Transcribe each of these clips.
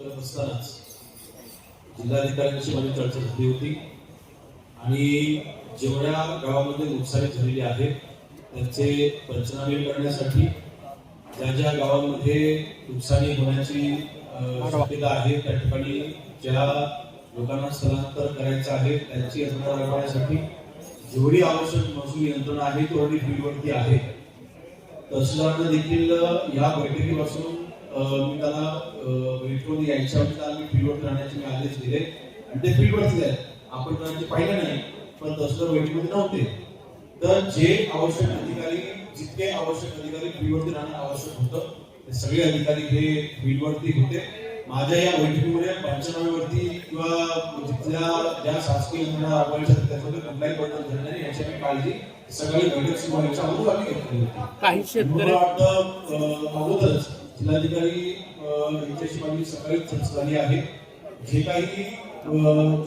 करत असतानाच जिल्हाधिकाऱ्यांशी माझी चर्चा झाली होती. आणि जेवढ्या गावामध्ये नुकसानी झालेली आहेत त्यांचे पंचनामे करण्यासाठी ज्या ज्या गावामध्ये नुकसानी होण्याची शक्यता आहे त्या ठिकाणी ज्या लोकांना स्थलांतर करायचं आहे त्यांची यंत्रणा राबवण्यासाठी जेवढी आवश्यक महसूल यंत्रणा आहे तेवढी फील्डवरती आहे. तहसीलदारांना देखील या बैठकीपासून मी अ, बैठकीमध्ये यायच्या त्यांना मी फील्डवरती राहण्याचे मी आदेश दिले. आणि ते फील्डवरती आहेत आपण त्यांचे पाहिलं नाही पण तहसीलदार बैठकीमध्ये नव्हते. तर जे आवश्यक अधिकारी जितके आवश्यक अधिकारी फील्डवरती राहणं आवश्यक होतं ते सगळे अधिकारी हे फील्डवरती होते. माझ्या या बैठकीमध्ये पंचनाम्यावरती किंवा तिथल्या ज्या शासकीय यंत्रणा राबवायच्या त्याच्यामध्ये बदल झाला नाही याची आम्ही काळजी सकाळी बैठक सुरू व्हायच्या अगोदर आम्ही घेतली होती. काही शेतकरी अगोदरच जिल्हाधिकारी यांच्याशी माझी सकाळी चर्चा झाली आहे. जे काही जोपर्यंत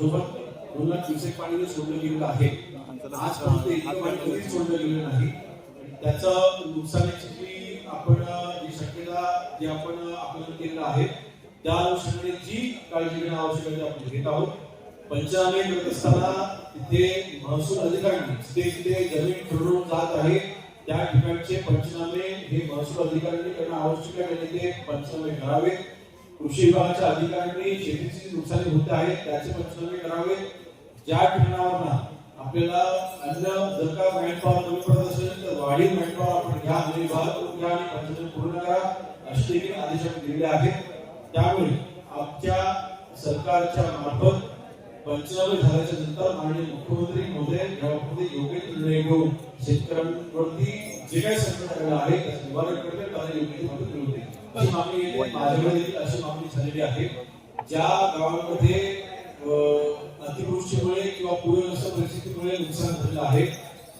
दोन लाख क्युसेक पाणी सोडलं गेलेलं आहे आजपर्यंत इतकं पाणी कधीच सोडलं गेलेलं नाही. त्याचं नुकसानीची आपण जी शक्यता जे आपण अं, आकलन केलेलं आहे त्या अनुषंगाने जी काळजी घेणं आवश्यक आहे आपण घेत आहोत. पंचनामे करत असताना तिथे महसूल अधिकाऱ्यांनी तिथे तिथे जमीन ठरवून जात आहे त्या ठिकाणचे पंचनामे हे महसूल अधिकाऱ्यांनी करणं आवश्यक आहे ते पंचनामे करावे कृषी विभागाच्या अधिकाऱ्यांनी शेतीची नुकसानी होत आहे त्याचे पंचनामे करावे ज्या ठिकाणावर आपल्याला अन्न जर का मॅनपॉवर कमी पडत असेल तर वाढीव मॅनपॉवर आपण घ्या आणि विभाग करून घ्या आणि पंचनामे पूर्ण करा असे देखील आदेश आपण दिलेले आहेत. त्यामुळे आमच्या सरकारच्या मार्फत पंचनामे झाल्याच्यानंतर माननीय मुख्यमंत्री महोदय यामध्ये योग्य निर्णय घेऊन शेतकऱ्यांवरती जे काही संकट आहे त्याचं निवारण करते त्याला योग्य मदत मिळते अशी मागणी माझ्याकडे अशी मागणी झालेली आहे. ज्या गावांमध्ये अतिवृष्टीमुळे किंवा पूरग्रस्त परिस्थितीमुळे नुकसान झालेलं आहे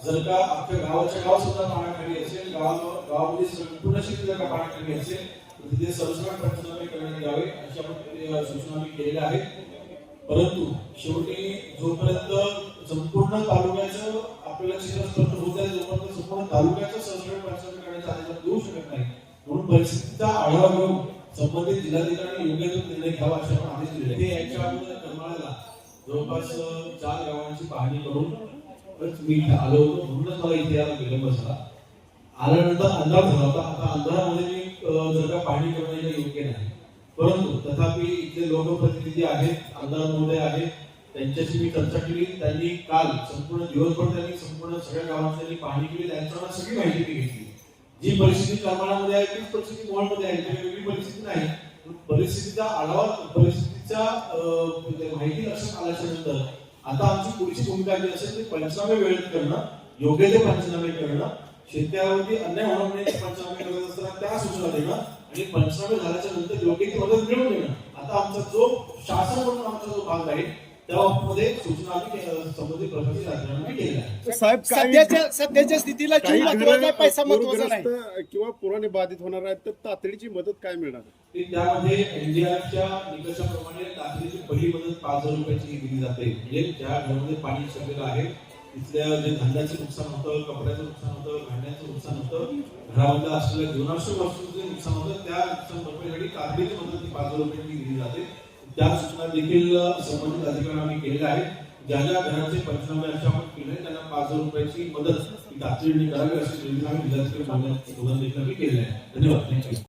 जर का अख्ख्या गावाच्या गाव सुद्धा पाण्याखाली असेल गाव गावामध्ये संपूर्ण शेती जर का पाण्याखाली असेल तर तिथे सरसकट पंचनामे करण्यात यावे अशा सूचना मी केलेल्या आहेत. परंतु शेवटी जोपर्यंत संपूर्ण तालुक्याचं आपल्याला चित्र स्पष्ट होत आहे जोपर्यंत संपूर्ण तालुक्याचं संस्करण पंचनामे करण्याचा आदेश देऊ शकत नाही म्हणून परिस्थितीचा आढावा घेऊन संबंधित जिल्हाधिकारी योग्य तो निर्णय घ्यावा असे आपण आदेश दिले. ते याच्या अगोदर करमाळ्याला जवळपास चार गावांची पाहणी करून मी इथे आलो होतो म्हणूनच मला इथे यायला विलंब झाला. आल्यानंतर अंधार झाला होता. आता अंधारामध्ये मी जर का पाहणी करणं योग्य नाही. परंतु तथापि इथले लोकप्रतिनिधी आहेत आमदार महोदय आहेत त्यांच्याशी मी चर्चा केली. त्यांनी काल संपूर्ण दिवसभर त्यांनी संपूर्ण सगळ्या गावांची त्यांनी पाहणी केली. त्यांच्या सगळी माहिती मी घेतली. जी परिस्थिती करमाळामध्ये आहे तीच परिस्थिती मोहोळमध्ये आहे. काही वेगळी परिस्थिती नाही. परिस्थितीचा आढावा परिस्थितीचा म्हणजे माहिती लक्षात आल्याच्यानंतर आता आमची पुढची भूमिका जी असेल ती पंचनामे वेळेत करणं योग्य ते पंचनामे करणं शेतकऱ्यावरती अन्याय होणार नाही पंचनामे करत असताना त्या सूचना देणं आणि पंचनामे झाल्याच्यानंतर योग्य ती मदत मिळवून देणं आता आमचा जो शासन म्हणून आमचा जो भाग आहे साहेब सध्याच्या स्थितीला पैसा महत्त्वाचा नाही. किंवा पुराने बाधित होणार आहेत तर तातडीची मदत काय मिळणार? त्यामध्ये एनडीआरच्या निकषाप्रमाणे तातडीची पहिली मदत पाच हजार रुपयाची दिली जाते. म्हणजे ज्या घरामध्ये पाणी शिरलेलं आहे इथल्या जे धान्याचं नुकसान होतं कपड्याचं नुकसान होतं भांड्याचं नुकसान होतं घरामध्ये असलेल्या जीवनावश्यक वस्तूंचं नुकसान होतं त्या नुकसान भरपाईसाठी तातडीची मदत ही पाच हजार रुपयांची दिली जाते. त्या सूचना देखील संबंधित अधिकाऱ्यांना आम्ही केलेल्या आहेत. ज्या ज्या घरांचे पंचनामे असे आपण केले त्यांना पाच रुपयाची मदत तातडीने करावी अशी योजना आम्ही जिल्हाधिकारी महोदय- महोदयांना देखील आम्ही केलेली आहे. धन्यवाद. थँक्यू